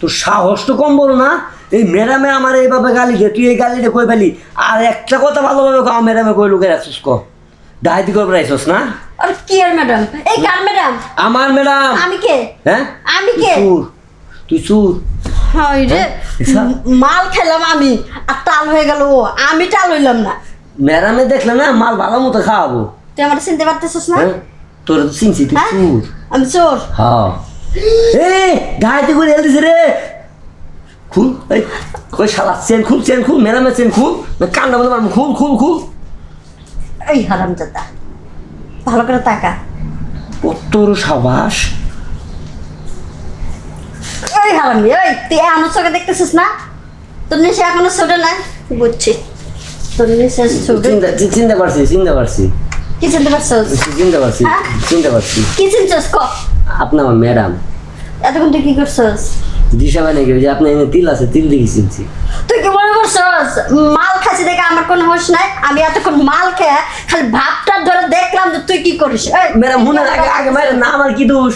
তোর সাহস তো কম বলো না। এই ম্যাডামে আমার এইভাবে গালি দে তুই এই গালিটা কই ফেলি আর একটা কথা ভালোভাবে কও ম্যাডামে কই লুকে রাখছিস ক? ডাইতি করে রাখছিস না? আর কি আর ম্যাডাম? এই কার ম্যাডাম? আমার ম্যাডাম। আমি কে? হ্যাঁ? আমি কে? চুর। তুই চুর। হাই রে মাল খেলাম আমি আর টাল হয়ে গেল ও। আমি টাল হইলাম না। ম্যাডামে দেখলে না মাল ভালো মতো খাওয়াবো। তুই আমার চিনতে পারতেছিস না? হ্যাঁ? তোর তো চিনছি তুই হ্যাঁ? চুর। আমি চোর। হ্যাঁ। এ ডাইতি করে হেলতেছে রে। খুল এই ওই শালা চেন খুল চেন খুল ম্যাডামের চেন খুল কান্না বলতে পারব খুল খুল খুল। এই হারাম দাদা ভালো করে তাকা। কত্তর সাবাস। এই হারামি এই তুই আমার চোখে দেখতেছিস না? তোর নিচে এখনও ছোট না বুঝছি। তোর নিচে ছোট চিন্তা পারছি চিন্তা পারছি কি চিনতে পারছিস চিন্তা পারছি হ্যাঁ? চিন্তা পারছি কি চিনছিস ক। আপনি আমার ম্যাডাম। এতক্ষণ তুই কি করছিস? দিশা মানে কি? ওই যে আপনি এনে তিল আছে তিল দেখি চিনছি তুই কি মনে করছিস? মাল খাচ্ছি দেখে আমার কোনো হোশ নাই। আমি এতক্ষণ মাল খেয়ে খালি ভাবটা ধরে দেখলাম যে তুই কি করিস। ম্যাডাম মনে আগে আগে ম্যাডাম না আমার কি দোষ?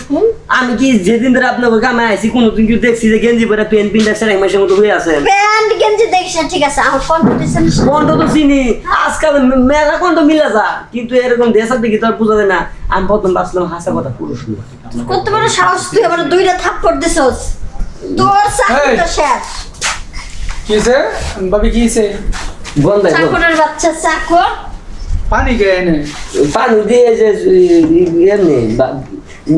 আমি কি যেদিন ধরে আপনার কামে আইছি কোনো দিন কি দেখছি যে গেঞ্জি পরে পেন পিন দেখছেন এক মাসের মতো হয়ে আছেন প্যান্ট গেঞ্জি দেখছিস ঠিক আছে আমার কম্পিটিশন কণ্ঠ তো চিনি। আজকাল মেলা কণ্ঠ মিলে যা। কিন্তু এরকম দেশার দেখি তো আর যায় না। আমি প্রথম ভাবছিলাম হাসা কথা পুরুষ কত বড় সাহস তুই আবার দুইটা থাপ্পড় দিছস। তোর চাকরি তো শেষ। কিসে ভাবি কিসে গন্ধায় চাকরের বাচ্চা চাকর। পানি কে এনে? পানি দিয়ে যে এমনি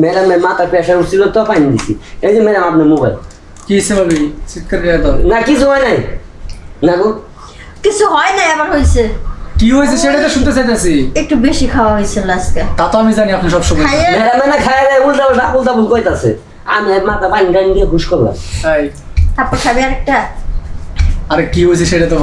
ম্যাডামের মাথা প্রেশার উঠছিল তো পানি দিছি। এই যে ম্যাডাম আপনার মোবাইল কিসে ভাবি চিৎকার করে দাও। না কিছু হয় নাই। না গো। কিছু হয় না আবার হয়েছে কি হয়েছে সেটা তো শুনতে চাইতেছি। একটু বেশি খাওয়া হয়েছে আজকে তা তো আমি জানি আপনি সব সময় ম্যাডামে না খায় দেয় উল্টা উল্টা উল্টা ভুল কইতাছে। আমি মাথা পানি টানি দিয়ে ঘুষ করলাম। তাই থাপ্পড় খাবি আরেকটা। আরে কি হয়েছে সেটা তো